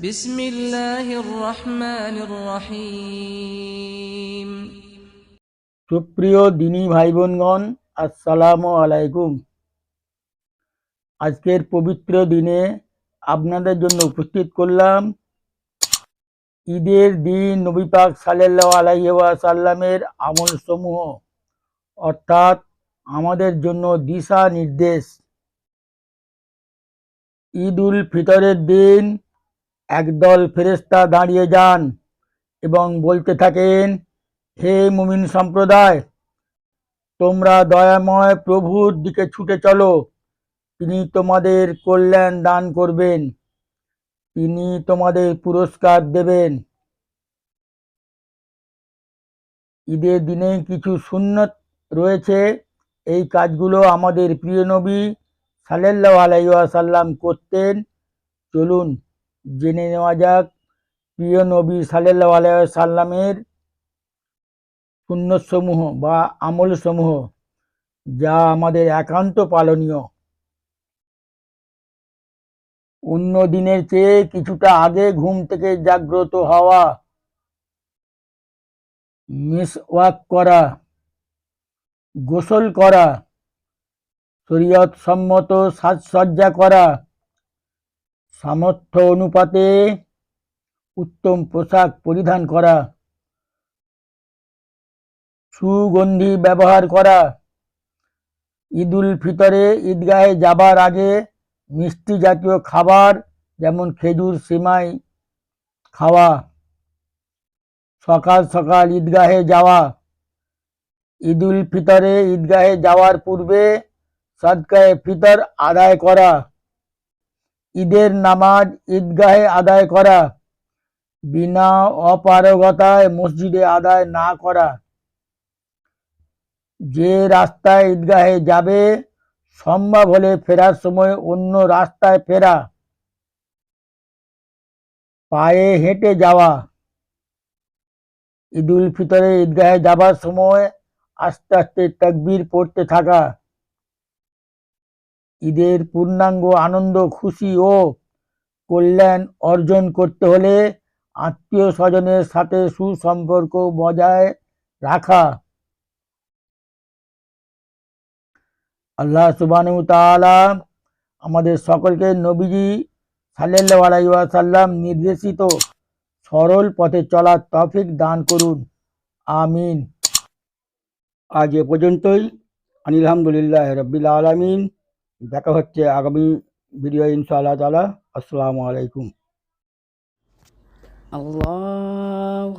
بسم الله الرحمن الرحيم সুপ্রিয় দিনী ভাই বোনগণ আসসালামু আলাইকুম আজকের পবিত্র দিনে আপনাদের জন্য উপস্থিত করলাম ঈদের দিন নবী পাক সাল্লাল্লাহু আলাইহি ওয়াসাল্লামের আমল সমূহ অর্থাৎ আমাদের জন্য দিশা নির্দেশ ঈদ উল ফিতরের দিন একদল ফেরেশতা দাঁড়িয়ে যান এবং বলতে থাকেন, হে মুমিন সম্প্রদায়, তোমরা দয়াময় প্রভুর দিকে ছুটে চলো। তিনি তোমাদের কল্যাণ দান করবেন। তিনি তোমাদের পুরস্কার দেবেন। ঈদের দিনে কিছু সুন্নত রয়েছে। এই কাজগুলো আমাদের প্রিয় নবী সাল্লাল্লাহু আলাইহি ওয়াসাল্লাম করতেন। চলুন জেনে নেওয়া যাক, প্রিয় নবী সাল্লাল্লাহু আলাইহি সাল্লামের পুণ্যসমূহ বা আমলসমূহ, যা আমাদের একান্ত পালনীয়। অন্য দিনের চেয়ে কিছুটা আগে ঘুম থেকে জাগ্রত হওয়া, মিসওয়াক করা, গোসল করা শরীয়ত সম্মত সাজসজ্জা করা সামর্থ্য অনুপাতে উত্তম পোশাক পরিধান করা, সুগন্ধি ব্যবহার করা ঈদ উল ফিতরে ঈদগাহে যাবার আগে মিষ্টি জাতীয় খাবার যেমন খেজুর, সিমাই খাওয়া, সকাল সকাল ঈদগাহে যাওয়া, ঈদুল ফিতরে ঈদগাহে যাওয়ার পূর্বে সদকায়ে ফিতর আদায় করা ঈদের নামাজ ঈদগাহে আদায় করা, বিনা অপারগতায় মসজিদে আদায় না করা। যে রাস্তায় ঈদগাহে যাবে, সম্ভব হলে ফেরার সময় অন্য রাস্তায় ফেরা। পায়ে হেঁটে যাওয়া। ঈদুল ফিতরে ঈদগাহে যাবার সময় আস্তে আস্তে তাকবীর পড়তে থাকা। ঈদের পূর্ণাঙ্গ আনন্দ, খুশি ও কল্যাণ অর্জন করতে হলে আত্মীয় স্বজনের সাথে সুসম্পর্ক বজায় রাখা। আল্লাহ সুবানু তাআলা আমাদের সকলকে নবীজি সাল্লাল্লাহু আলাইহি ওয়াসাল্লাম নির্দেশিত সরল পথে চলার তৌফিক দান করুন। আমিন। আজ এ পর্যন্তই। আলহামদুলিল্লাহ রব্বিল আলামিন। দেখা হচ্ছে আগামী ভিডিও ইনশাআল্লাহ তালা আসসালামু আলাইকুম। আল্লাহ